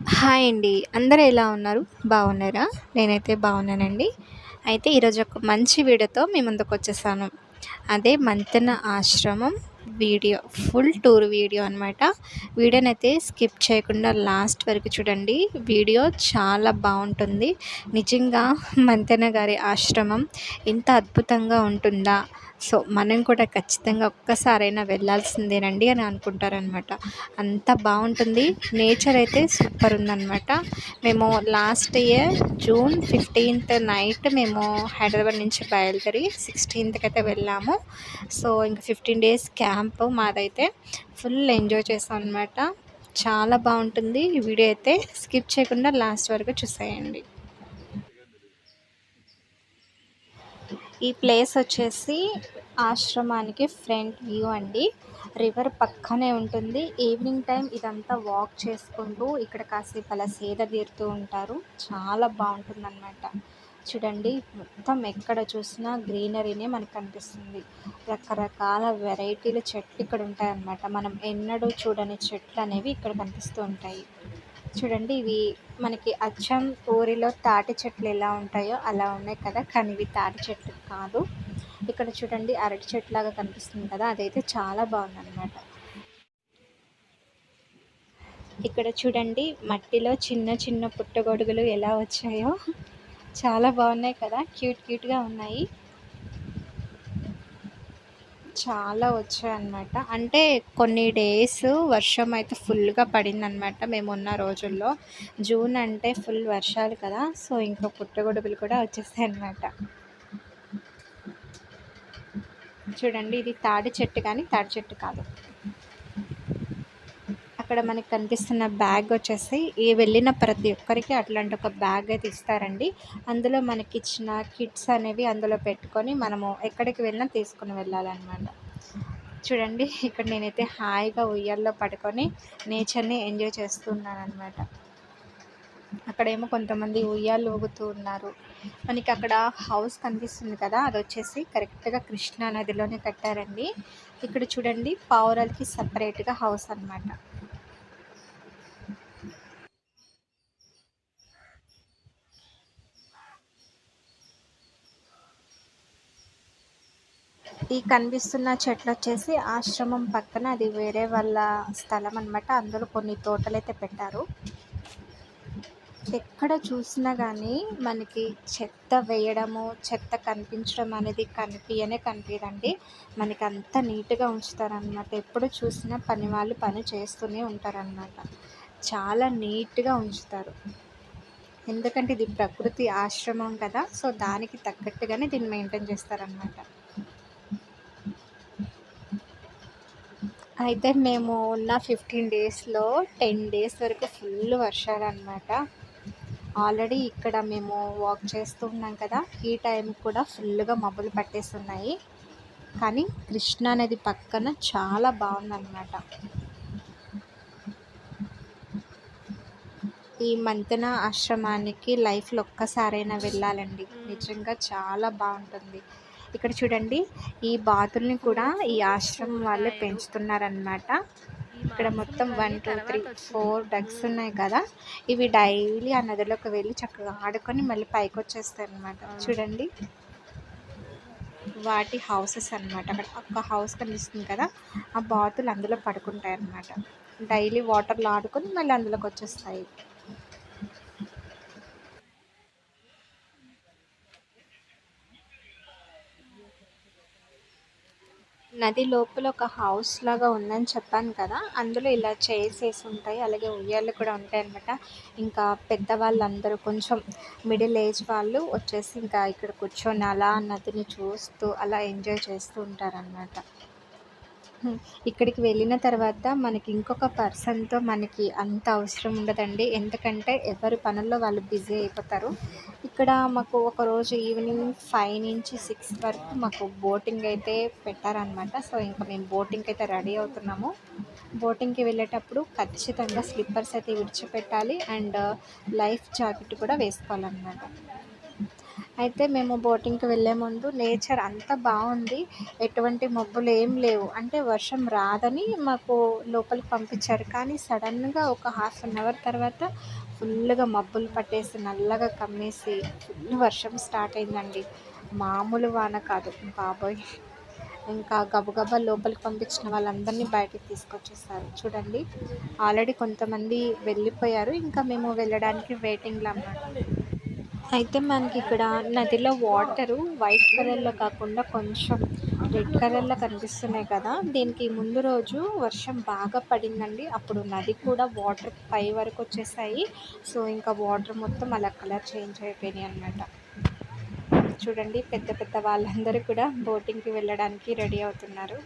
Hi అండి. అందరూ ఎలా ఉన్నారు? బాగున్నారా? నేనైతే బాగున్నానండి. అయితే ఈరోజు ఒక మంచి వీడియోతో మీ ముందుకు వచ్చేసాను. అదే మంతెన ఆశ్రమం వీడియో ఫుల్ టూర్ వీడియో అనమాట వీడియోనైతే స్కిప్ చేయకుండా లాస్ట్ వరకు చూడండి. వీడియో చాలా బాగుంటుంది. నిజంగా మంతెన గారి ఆశ్రమం ఇంత అద్భుతంగా ఉంటుందా? సో మనం కూడా ఖచ్చితంగా ఒక్కసారైనా వెళ్ళాల్సిందేనండి అని అనుకుంటారనమాట. అంత బాగుంటుంది. నేచర్ అయితే సూపర్ ఉందన్నమాట మేము last year June fifteenth night మేము హైదరాబాద్ నుంచి బయలుదేరి సిక్స్టీన్త్కి అయితే వెళ్ళాము. సో ఇంకా ఫిఫ్టీన్ డేస్ క్యాంప్ మాదైతే ఫుల్ ఎంజాయ్ చేసాం అనమాట చాలా బాగుంటుంది. ఈ వీడియో అయితే స్కిప్ చేయకుండా లాస్ట్ వరకు చూసేయండి. ఈ ప్లేస్ వచ్చేసి ఆశ్రమానికి ఫ్రంట్ వ్యూ అండి. రివర్ పక్కనే ఉంటుంది. ఈవినింగ్ టైం ఇదంతా వాక్ చేసుకుంటూ ఇక్కడ కాసేపు అలా సేద తీరుతూ ఉంటారు. చాలా బాగుంటుంది అనమాట చూడండి మొత్తం ఎక్కడ చూసినా గ్రీనరీనే మనకు కనిపిస్తుంది. రకరకాల వెరైటీల చెట్లు ఇక్కడ ఉంటాయన్నమాట. మనం ఎన్నడూ చూడని చెట్లు అనేవి ఇక్కడ కనిపిస్తూ ఉంటాయి. చూడండి ఇవి మనకి అచ్చం ఊరిలో తాటి చెట్లు ఎలా ఉంటాయో అలా ఉన్నాయి కదా. కానీ ఇవి తాటి చెట్లు కాదు. ఇక్కడ చూడండి అరటి చెట్టు లాగా కనిపిస్తుంది కదా. అదైతే చాలా బాగుందన్నమాట. ఇక్కడ చూడండి మట్టిలో చిన్న చిన్న పుట్టగొడుగులు ఎలా వచ్చాయో. చాలా బాగున్నాయి కదా. క్యూట్ క్యూట్గా ఉన్నాయి. చాలా వచ్చాయన్నమాట. అంటే కొన్ని డేస్ వర్షం అయితే ఫుల్గా పడిందనమాట మేము ఉన్న రోజుల్లో. జూన్ అంటే ఫుల్ వర్షాలు కదా సో ఇంకా పుట్టగొడుగులు కూడా వచ్చేస్తాయి అన్నమాట చూడండి ఇది తాడి చెట్టు కానీ తాడి చెట్టు కాదు. ఇక్కడ మనకి కనిపిస్తున్న బ్యాగ్ వచ్చేసి ఈ వెళ్ళిన ప్రతి ఒక్కరికి అట్లాంటి ఒక బ్యాగ్ అయితే ఇస్తారండి అందులో మనకి ఇచ్చిన కిట్స్ అనేవి అందులో పెట్టుకొని మనము ఎక్కడికి వెళ్ళినా తీసుకుని వెళ్ళాలన్నమాట. చూడండి ఇక్కడ నేనైతే హాయిగా ఉయ్యాల్లో పడుకొని నేచర్ని ఎంజాయ్ చేస్తున్నాను అనమాట అక్కడేమో కొంతమంది ఉయ్యాలు ఊగుతూ ఉన్నారు. మనకి అక్కడ హౌస్ కనిపిస్తుంది కదా అది వచ్చేసి కరెక్ట్గా కృష్ణా నదిలోనే కట్టారండి. ఇక్కడ చూడండి పావురాలకి సపరేట్గా హౌస్ అనమాట ఈ కనిపిస్తున్న చెట్లు వచ్చేసి ఆశ్రమం పక్కన అది వేరే వాళ్ళ స్థలం అనమాట అందులో కొన్ని తోటలు అయితే పెట్టారు. ఎక్కడ చూసినా కానీ మనకి చెత్త వేయడము చెత్త కనిపించడం అనేది కనిపించనే కనిపించదండి మనకి అంత నీట్గా ఉంచుతారనమాట ఎప్పుడు చూసినా పని వాళ్ళు పని చేస్తూనే ఉంటారనమాట చాలా నీట్గా ఉంచుతారు. ఎందుకంటే ఇది ప్రకృతి ఆశ్రమం కదా సో దానికి తగ్గట్టుగానే దీన్ని మెయింటైన్ చేస్తారనమాట అయితే మేము ఉన్న ఫిఫ్టీన్ డేస్లో టెన్ డేస్ వరకు ఫుల్ వర్షాలు అనమాట ఆల్రెడీ ఇక్కడ మేము వాక్ చేస్తూ ఉన్నాం కదా ఈ టైం కూడా ఫుల్గా మబ్బులు పట్టేస్తున్నాయి. కానీ కృష్ణా నది పక్కన చాలా బాగుందన్నమాట. ఈ మంతెన ఆశ్రమానికి లైఫ్లో ఒక్కసారైనా వెళ్ళాలండి. నిజంగా చాలా బాగుంటుంది. ఇక్కడ చూడండి ఈ బాతుల్ని కూడా ఈ ఆశ్రమం వాళ్ళే పెంచుతున్నారనమాట ఇక్కడ మొత్తం one two three four dogs ఉన్నాయి కదా. ఇవి డైలీ ఆ నదిలోకి వెళ్ళి చక్కగా ఆడుకొని మళ్ళీ పైకి వచ్చేస్తాయి అనమాట చూడండి. వాటి హౌసెస్ అనమాట అక్కడ ఒక హౌస్ కనిపిస్తుంది కదా ఆ బాతులు అందులో పడుకుంటాయి అనమాట డైలీ వాటర్లో ఆడుకొని మళ్ళీ అందులోకి వచ్చేస్తాయి. నది లోపల ఒక హౌస్ లాగా ఉందని చెప్పాను కదా అందులో ఇలా చైర్స్ వేసి ఉంటాయి అలాగే ఉయ్యాలు కూడా ఉంటాయి అనమాట ఇంకా పెద్దవాళ్ళందరూ కొంచెం మిడిల్ ఏజ్ వాళ్ళు వచ్చేసి ఇంకా ఇక్కడ కూర్చొని అలా నదిని చూస్తూ అలా ఎంజాయ్ చేస్తూ ఉంటారనమాట ఇక్కడికి వెళ్ళిన తర్వాత మనకి ఇంకొక పర్సన్తో మనకి అంత అవసరం ఉండదండి. ఎందుకంటే ఎవరి పనుల్లో వాళ్ళు బిజీ అయిపోతారు. ఇక్కడ మాకు ఒకరోజు ఈవినింగ్ ఫైవ్ నుంచి సిక్స్ వరకు మాకు బోటింగ్ అయితే పెట్టారనమాట సో ఇంకా మేము బోటింగ్కి అయితే రెడీ అవుతున్నాము. బోటింగ్కి వెళ్ళేటప్పుడు ఖచ్చితంగా స్లిప్పర్స్ అయితే విడిచిపెట్టాలి. అండ్ లైఫ్ జాకెట్ కూడా వేసుకోవాలన్నమాట. అయితే మేము బోటింగ్కి వెళ్ళే ముందు నేచర్ అంతా బాగుంది. ఎటువంటి మబ్బులు ఏం లేవు. అంటే వర్షం రాదని మాకు లోపలికి పంపించారు. కానీ సడన్గా ఒక హాఫ్ అన్ అవర్ తర్వాత ఫుల్గా మబ్బులు పట్టేసి నల్లగా కమ్మేసి ఫుల్ వర్షం స్టార్ట్ అయిందండి. మామూలు వాన కాదు. బాబోయ్! ఇంకా గబగబా లోపలికి పంపించిన వాళ్ళందరినీ బయటికి తీసుకొచ్చేసారు. చూడండి ఆల్రెడీ కొంతమంది వెళ్ళిపోయారు. ఇంకా మేము వెళ్ళడానికి వెయిటింగ్లో అన్నమాట అయితే మనకి ఇక్కడ నదిలో వాటరు వైట్ కలర్లో కాకుండా కొంచెం రెడ్ కలర్లో కనిపిస్తున్నాయి కదా. దీనికి ముందు రోజు వర్షం బాగా పడిందండి. అప్పుడు నది కూడా వాటర్ పై వరకు వచ్చేసాయి. సో ఇంకా వాటర్ మొత్తం అలా కలర్ చేంజ్ అయిపోయినాయి అన్నమాట. చూడండి పెద్ద పెద్ద వాళ్ళందరూ కూడా బోటింగ్కి వెళ్ళడానికి రెడీ అవుతున్నారు.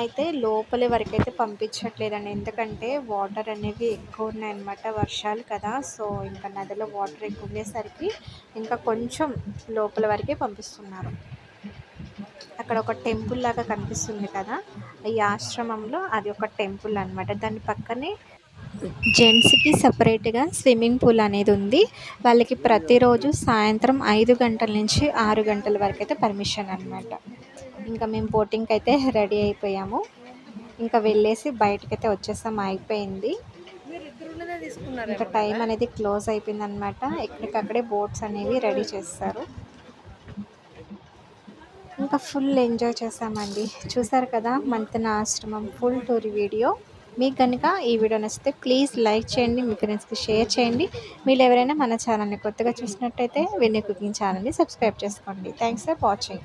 అయితే లోపలి వరకు అయితే పంపించట్లేదండి. ఎందుకంటే వాటర్ అనేవి ఎక్కువ ఉన్నాయన్నమాట వర్షాలు కదా. సో ఇంకా నదిలో వాటర్ ఎక్కువ ఉండేసరికి ఇంకా కొంచెం లోపల వరకే పంపిస్తున్నారు. అక్కడ ఒక టెంపుల్ లాగా కనిపిస్తుంది కదా. ఈ ఆశ్రమంలో అది ఒక టెంపుల్ అనమాట దాని పక్కనే జెంట్స్కి సపరేట్గా స్విమ్మింగ్ పూల్ అనేది ఉంది. వాళ్ళకి ప్రతిరోజు సాయంత్రం ఐదు గంటల నుంచి ఆరు గంటల వరకు అయితే పర్మిషన్ అనమాట ఇంకా మేము బోటింగ్కి అయితే రెడీ అయిపోయాము. ఇంకా వెళ్ళేసి బయటకైతే వచ్చేసాం అయిపోయింది ఇంకా టైం అనేది క్లోజ్ అయిపోయింది అనమాట ఎక్కడికక్కడే బోట్స్ అనేవి రెడీ చేస్తారు. ఇంకా ఫుల్ ఎంజాయ్ చేసామండి. చూసారు కదా మంతన ఆశ్రమం ఫుల్ టూర్ వీడియో మీకు కనుక ఈ వీడియో నచ్చితే ప్లీజ్ లైక్ చేయండి మీ ఫ్రెండ్స్కి షేర్ చేయండి. మీరు ఎవరైనా మన ఛానల్ని కొత్తగా చూసినట్టయితే వెన్నీ కుకింగ్ ఛానల్ని సబ్స్క్రైబ్ చేసుకోండి. Thanks for watching